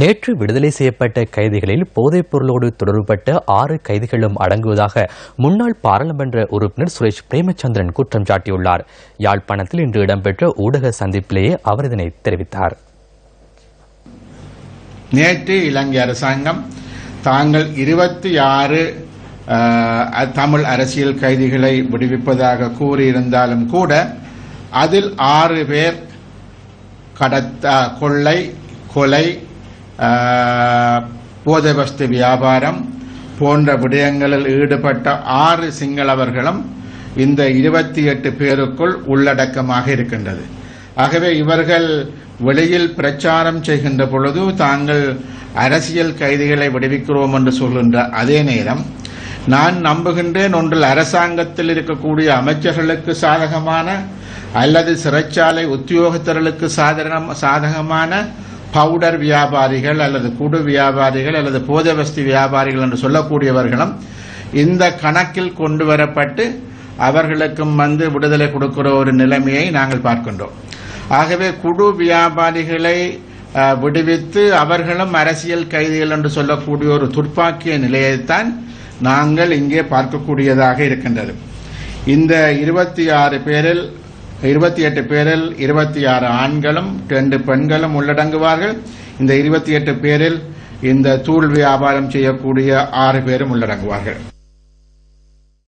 நேற்று விடுதலை செய்யப்பட்ட கைதிகளில் போதைப் பொருளோடு தொடர்புபட்ட ஆறு கைதிகளும் அடங்குவதாக முன்னாள் பாராளுமன்ற உறுப்பினர் சுரேஷ் பிரேமச்சந்திரன் குற்றம் சாட்டியுள்ளார். யாழ்ப்பாணத்தில் இன்று இடம்பெற்ற ஊடக சந்திப்பிலேயே அவர் இதனை தெரிவித்தார். நேற்று இலங்கை அரசாங்கம் தாங்கள் இருபத்தி ஆறு தமிழ் அரசியல் கைதிகளை விடுவிப்பதாக கூறியிருந்தாலும் கூட அதில் ஆறு பேர் கடத்த கொள்ளை கொலை போதைவஸ்து வியாபாரம் போன்ற விடயங்களில் ஈடுபட்ட ஆறு சிங்களவர்களும் இந்த இருபத்தி எட்டு பேருக்குள் உள்ளடக்கமாக இருக்கின்றது ஆகவே இவர்கள் வெளியில் பிரச்சாரம் செய்கின்ற பொழுது தாங்கள் அரசியல் கைதிகளை விடுவிக்கிறோம் என்று சொல்கின்ற அதே நேரம் நான் நம்புகின்றேன் ஒன்றில் அரசாங்கத்தில் இருக்கக்கூடிய அமைச்சர்களுக்கு சாதகமான அல்லது சிறைச்சாலை உத்தியோகத்தர்களுக்கு சாதனம் சாதகமான பவுடர் வியாபாரிகள் அல்லது குடு வியாபாரிகள் அல்லது போதவஸ்தி வியாபாரிகள் என்று சொல்லக்கூடியவர்களும் இந்த கணக்கில் கொண்டு வரப்பட்டு அவர்களுக்கும் வந்து விடுதலை கொடுக்கிற ஒரு நிலைமையை நாங்கள் பார்க்கின்றோம். ஆகவே குடு வியாபாரிகளை விடுவித்து அவர்களும் அரசியல் கைதிகள் என்று சொல்லக்கூடிய ஒரு துர்ப்பாக்கிய நிலையைத்தான் நாங்கள் இங்கே பார்க்கக்கூடியதாக இருக்கின்றது. இந்த இருபத்தி ஆறு பேரில் இருபத்தி எட்டு பேரில் இருபத்தி ஆறு ஆண்களும் ரெண்டு பெண்களும் உள்ளடங்குவார்கள். இந்த இருபத்தி எட்டு பேரில் இந்த தூள் வியாபாரம் செய்யக்கூடிய ஆறு பேரும் உள்ளடங்குவார்கள்.